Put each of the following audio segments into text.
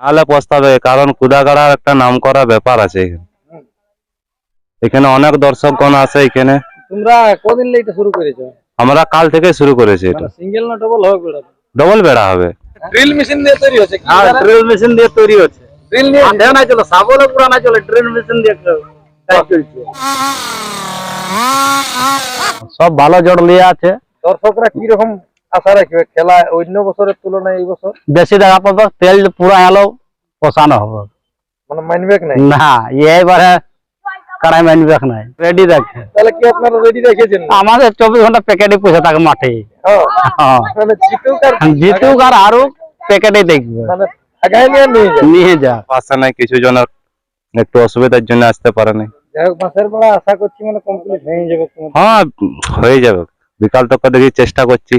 নাহলে পস্তাবে কারণ কুদাগাড়ার একটা নাম করা ব্যাপার আছে এখানে। এখানে অনেক দর্শকগণ আছে এখানে। তোমরা কদিন শুরু করেছ? আমরা কাল থেকে শুরু করেছি এটা। সিঙ্গেল না ডবল হবে বেড়া ডবল বেড়া হবে। ড্রিল মেশিন দিয়ে তৈরি হচ্ছে কি? হ্যাঁ ড্রিল মেশিন দিয়ে তৈরি হচ্ছে। ড্রিল নিয়ে না চলে সাবলে পুরা না চলে ড্রিল মেশিন দিয়ে চলছে। সব ভালো জড় লিয়ে আছে। দর্শকরা কি রকম আশা রাখবে খেলা অন্য বছরের তুলনায় এই বছর? বেশি দেখা পাবো তেল পুরা এলো পোষানো হবে। মানে মানবেক নাই? না এইবারে কারাই মানবেক নাই। রেডি রাখে তাহলে কি আপনারা রেডি রেখেছেন আমাদের চব্বিশ ঘণ্টা প্যাকেটে পয়সা থাকে মাঠে। হ্যাঁ হ্যাঁ। মানে জিতুক আর জিতুক আর আরও প্যাকেটে দেখবে। মানে আগায় নিয়ে নিয়ে যায় নিয়ে যা আসে নাই কিছু জনের একটু অসুবিধার জন্য আসতে পারে নাই। যাই হোক মাসের বেলা আশা করছি মানে কমপ্লিট হয়ে যাবে তোমার হ্যাঁ হয়ে যাবে। বিকাল তক দেখি চেষ্টা করছি।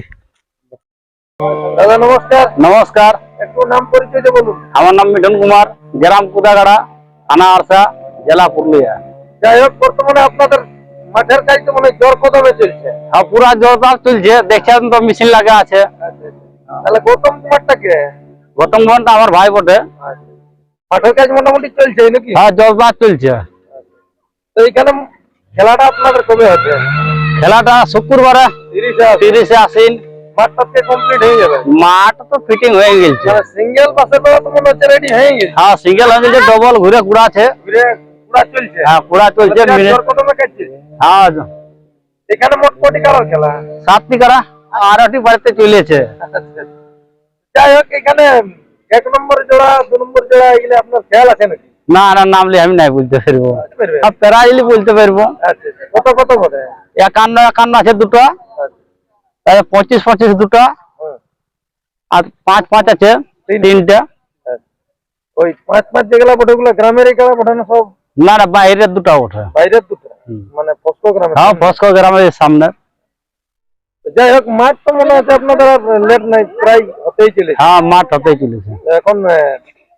দাদা নমস্কার। নমস্কার। একটু নাম পরিচয় বলুন। আমার নাম মিঠুন কুমার গ্রাম কুদাগাড়া থানা আরসা জেলা পুরুলিয়া। যাই হোক বর্তমানে আপনাদের মাঠের কাজ তো মানে জোর কদমে চলছে। আর পুরা জোরদার চলছে দেখছেন তো মেশিন লাগা আছে। তাহলে গৌতম কুমারটা কে? গৌতম ঘণ্টা আমার ভাই বটে। মাঠের কাজ মোটামুটি চলছে নাকি? হ্যাঁ জোরদার চলছে। তো এইখানে খেলাটা আপনাদের কবে হবে? খেলাটা শুক্রবারে তিরিশে তিরিশে আসিন মাঠটাকে কমপ্লিট হয়ে যাবে। মাঠ তো ফিটিং হয়ে গেছে। মানে সিঙ্গেল বাসের তো মনে হচ্ছে রেডি হয়ে গেছে। হ্যাঁ সিঙ্গেল হয়ে গেছে ডবল ঘুরে ঘুরা আছে। ঘুরে পুরা চলছে। হ্যাঁ পুরা চলছে মানে মিনিট হ্যাঁ। এখানে মোট কোটি কালার খেলা? সাতটি করা? আরটি বাড়িতে চলেছে। যাই হোক এখানে এক নম্বর জোড়া দু নম্বর জোড়া এগুলো আপনার খেয়াল আছে নাকি? না না নামলে আমি নাই বলতে পারব? আর বলতে পারব। আচ্ছা আচ্ছা। কত কত একান্ন একান্ন আছে দুটো। তারপরে পঁচিশ পঁচিশ দুটো। হুম। আর পাঁচ পাঁচ আছে তিনটা। ওই পাঁচ পাঁচ যেগুলা বটে ওগুলো গ্রামের এই খেলা না সব? না না বাইরের দুটো ওঠে বাইরের দুটো? মানে পস্কো গ্রামে হ্যাঁ ফস্কো গ্রামের সামনে। যাই হোক মাঠ তো মনে হচ্ছে আপনাদের লেট নাই প্রায় হতেই চলেছে। হ্যাঁ মাঠ হতেই চলেছে। এখন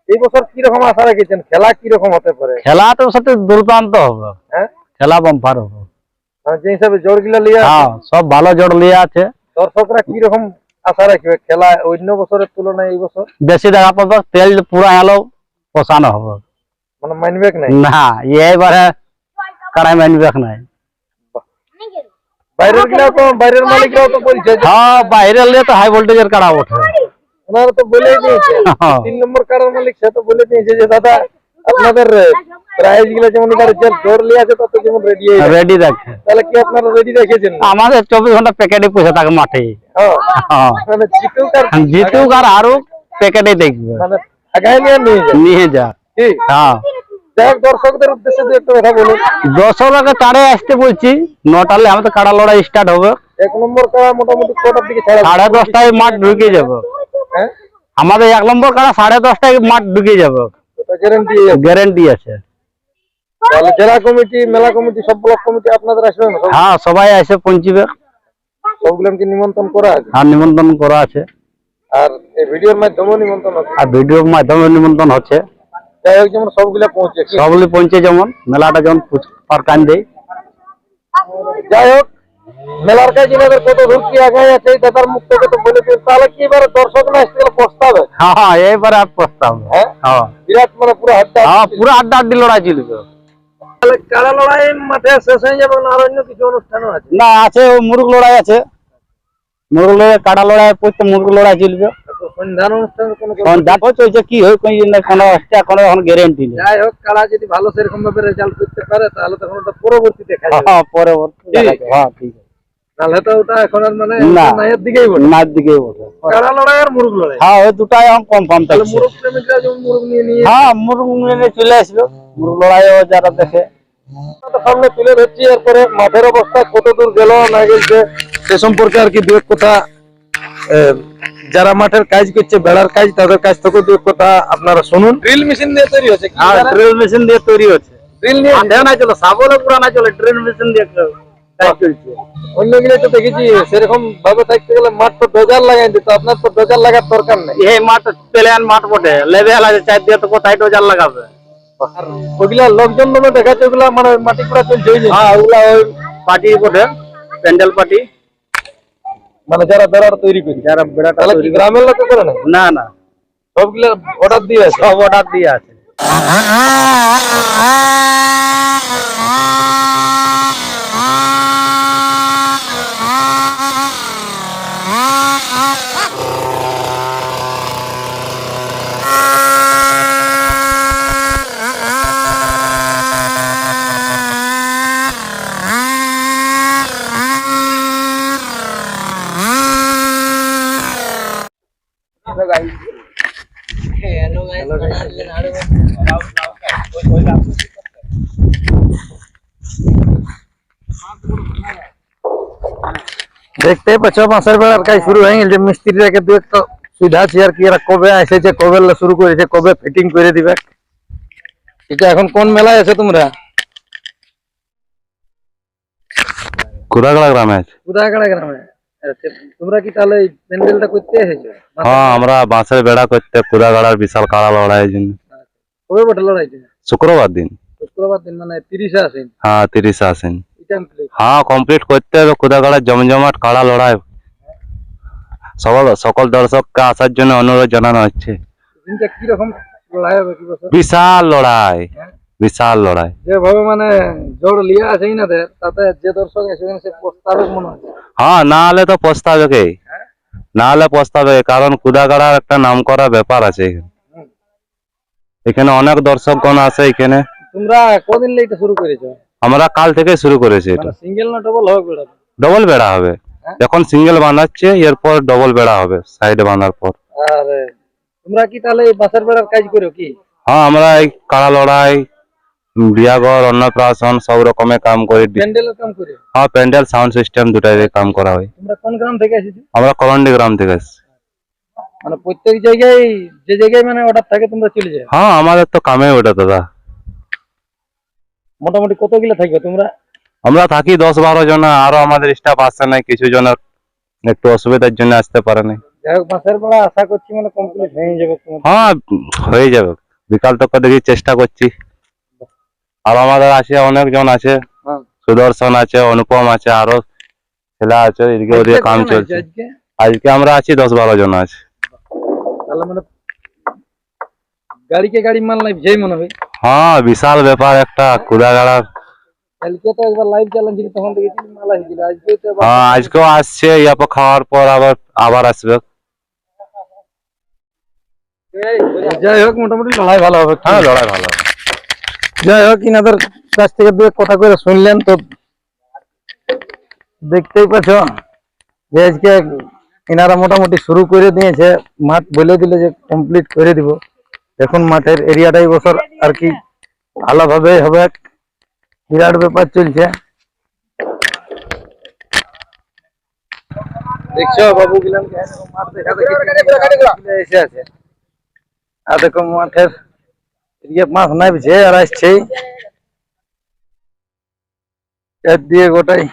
এই বছর কি রকম আশা রেখেছেন? খেলা কি রকম হতে পারে? খেলা তো সাথে দুর্দান্ত হবে। হ্যাঁ? খেলা বাম্পার হবে। মানে যে হিসাবে জোর গিলা লিয়া হ্যাঁ সব ভালো জোর লিয়ে আছে। দর্শকরা কি রকম আশা রাখবে? খেলা অন্য বছরের তুলনায় এই বছর? বেশি দেখা পাবো তেল পুরা এলো পোষানো হবে। মানে মানবেক নাই? না এইবারে কারাই মানবেক নাই। বাইরের গিলা তো বাইরের মালিকরাও তো বলছে যে হ্যাঁ বাইরে লিয়ে তো হাই ভোল্টেজের কাড়া ওঠে। ওনারা তো বলে দিয়েছে। হ্যাঁ। তিন নম্বর কারার মালিক সে তো বলে দিয়েছে যে দাদা আপনাদের প্রাইজগুলো যেমন এবার যে জোর লিয়ে আছে তত যেমন রেডি রেডি রাখে তাহলে কি আপনারা রেডি রেখেছেন আমাদের চব্বিশ ঘণ্টা প্যাকেটে পয়সা থাকে মাঠে। হ্যাঁ। হ্যাঁ। মানে জিতুক আর জিতুক আর আরও প্যাকেটে দেখবে। মানে আগায় নিয়ে নিয়ে যায় নিয়ে যা। কি? হ্যাঁ। যাই দর্শকদের উদ্দেশ্যে দু একটা কথা বলুন। দশটাকে চারে আসতে বলছি নটালে আমাদের কাড়া লড়াই স্টার্ট হবে। এক নম্বর কারা মোটামুটি কটার দিকে ছাড়া সাড়ে দশটায় মাঠ ঢুকে যাবে। হ্যাঁ? আমাদের এক নম্বর কাড়া সাড়ে দশটায় মাঠ ঢুকে যাবে। ওটা গ্যারান্টি গ্যারেন্টি আছে। তাহলে জেলা কমিটি মেলা কমিটি সব ব্লক কমিটি আপনাদের আসবে না হ্যাঁ সবাই এসে পৌঁছিবে। সবগুলোকে নিমন্ত্রণ করা আছে? আর নিমন্ত্রণ করা আছে। আর এই ভিডিওর মাধ্যমেও নিমন্ত্রণ আছে? আর ভিডিওর মাধ্যমে নিমন্ত্রণ হচ্ছে। যাই হোক যেমন সবগুলা পৌঁছে? সবগুলি পৌঁছে যেমন মেলাটা যেমন পার কান দেয়। যাই হোক মেলার কাজ এনাদের কত দূর কি আগায় আছে দাদার মুখ থেকে তো বলে দিন তাহলে কি এবারে দর্শক না আসতে গেলে পস্তাবে? হ্যাঁ হ্যাঁ এইবারে আর প্রস্তাব হ্যাঁ? হ্যাঁ। বিরাট মানে পুরো হাড্ডা হ্যাঁ পুরো আড্ডা আড্ডি লড়াই চলবে তাহলে লড়াই মাঠে শেষ হয়ে যাবে না আর অন্য কিছু অনুষ্ঠানও আছে? না আছে ও মুরগ লড়াই আছে। মুরগ লড়াই কাটা লড়াই মুরগ লড়াই চলবে। তো অনুষ্ঠান কোনো দেখো চলছে কি হয় কোন কোনো একটা কোনো এখন গ্যারেন্টি নেই। যাই হোক কাড়া যদি ভালো সেরকম ভাবে রেজাল্ট করতে পারে তাহলে তখন ওটা পরবর্তী দেখা যাবে হ্যাঁ পরবর্তী দেখা যাবে। হ্যাঁ ঠিক আছে। নাহলে তো ওটা এখন আর মানে। নায়ের দিকেই বলে লড়াই আর মুরগ লড়াই? হ্যাঁ ওই দুটাই এখন কনফার্ম থাকছে মুরগ প্রেমিকরা যেমন মুরগ নিয়ে নিয়ে হ্যাঁ মুরগ নিয়ে চলে আসবে। লড়াইও যারা দেখে। সামনে তুলে ধরছি এরপরে মাঠের অবস্থা কত দূর গেল না গেছে সে সম্পর্কে আর কি দু এক কথা যারা মাঠের কাজ করছে বেড়ার কাজ তাদের কাছ থেকে দু এক কথা আপনারা শুনুন। ড্রিল মেশিন দিয়ে তৈরি হচ্ছে হ্যাঁ ড্রিল মেশিন দিয়ে তৈরি হচ্ছে। ড্রিল নিয়ে না চলে সাবলে পুরা না চলে ড্রিল মেশিন দিয়ে অন্যগুলো তো দেখেছি সেরকম ভাবে থাকতে গেলে মাঠ তো ডোজার লাগাই দিত আপনার তো ডোজার লাগার দরকার নেই। এই মাঠ প্লেন মাঠ বটে লেভেল আছে চার দিয়ে তো কোথায় ডোজার লাগাবে? আর ওগুলা লোকজন মনে দেখাচ্ছে ওগুলা মানে মাটি পুরা চলছে ওই যে। হ্যাঁ ওগুলা ওই পার্টি বটে প্যান্ডেল পার্টি। মানে যারা বেড়াটা তৈরি করছে যারা বেড়াটা তৈরি গ্রামের লোক করে না না না। সবগুলা অর্ডার দিয়ে আছে? সব অর্ডার দিয়ে আছে। দেখতেই পাচ্ছ মাসের বেলার কাজ শুরু হয়ে গেছে মিস্ত্রিরাকে দু একটা সুবিধা আছে আর কি এরা কবে এসেছে কবে লা শুরু করেছে কবে ফিটিং করে দিবে এটা এখন কোন মেলায় আছে তোমরা কুদাগড়া গ্রামে আছে কুদাগাড়া গ্রামে আচ্ছা, তোমরা কি তাহলে এই প্যান্ডেলটা করতে এসেছ হ্যাঁ আমরা বাঁশের বেড়া করতে কুদাগড়ার বিশাল কাড়া লড়াইয়ের জন্য কবে বটে লড়াইছে শুক্রবার দিন শুক্রবার দিন মানে তিরিশে আসেন হ্যাঁ তিরিশে আসেন এটা complete। হ্যাঁ কমপ্লিট করতে হবে কুদাগড়ার জমজমাট কাড়া লড়াই। সকল সকল দর্শককে আসার জন্য অনুরোধ জানানো হচ্ছে। বিশাল লড়াই হ্যাঁ? বিশাল লড়াই। যেভাবে মানে জোর লিয়া আছে ইনাদের তাতে যে দর্শক এসে সে প্রস্তাবে মনে হয় হ্যাঁ না হলে তো পস্তাবে কে না হলে পস্তাবে কারণ কুদাগড়ার একটা নাম করা ব্যাপার আছে এখানে। এখানে অনেক দর্শকগণ আছে এখানে। তোমরা কদিন লেটে শুরু করেছ? আমরা কাল থেকে শুরু করেছি এটা। মানে সিঙ্গেল না ডবল হবে বেড়া ডবল বেড়া হবে। হ্যাঁ? এখন সিঙ্গেল বানাচ্ছে এরপর ডবল বেড়া হবে সাইডে বানার পর। আর তোমরা কি তাহলে বাসের বেড়ার কাজ করো কি? হ্যাঁ আমরা এই কাড়া লড়াই বিয়াঘর অন্নপ্রাশন সব রকমের কাম করি। প্যান্ডেলের কাম করো? হ্যাঁ প্যান্ডেল সাউন্ড সিস্টেম দুটাই কাম করা হয়। তোমরা কোন গ্রাম থেকে এসেছ? আমরা কলন্ডি গ্রাম থেকে এসেছি। মানে প্রত্যেক জায়গায় যে জায়গায় মানে অর্ডার থাকে তোমরা চলে যাও? হ্যাঁ আমাদের তো কামে ওটা দাদা। মোটামুটি কতগুলো থাকবে তোমরা? আমরা থাকি দশ বারো জন আরও আমাদের স্টাফ আসছে না কিছু জনের একটু অসুবিধার জন্য আসতে পারে বাসের আশা করছি মানে কমপ্লিট হয়ে যাবে হ্যাঁ হয়ে যাবে। বিকাল তক দেখি চেষ্টা করছি। আর আমাদের আছে অনেকজন আছে হ্যাঁ। সুদর্শন আছে অনুপম আছে আরও ছেলে আছে এদিকে ওদিকে কাম চলছে। আজকে? আজকে আমরা আছি দশ বারো জন আছে। তাহলে মানে গাড়িকে গাড়ি মাল নাই যেই মনে হয়। হ্যাঁ বিশাল ব্যাপার একটা কুদাগাড়ার কালকে তো একবার লাইভ তখন দেখেছিলি মাল আসছিল আজকে তো হ্যাঁ আজকেও আসছে খাওয়ার পর আবার আবার আসবে। যাই হোক মোটামুটি লড়াই ভালো হবে। হ্যাঁ লড়াই ভালো যাই হোক ইনাদের কাছ থেকে দু কথা করে শুনলেন তো দেখতেই পাচ্ছ যে আজকে এনারা মোটামুটি শুরু করে দিয়েছে মাঠ বলে দিলে যে কমপ্লিট করে দিব। এখন মাঠের এরিয়াটাই বছর আর কি ভালোভাবে হবে। বিরাট ব্যাপার চলছে। দেখছ বাবু গিলাম এসে আছে। আর দেখো মাঠের এদিকে মাছ নামছে আর আসছেই। চার দিয়ে গোটাই।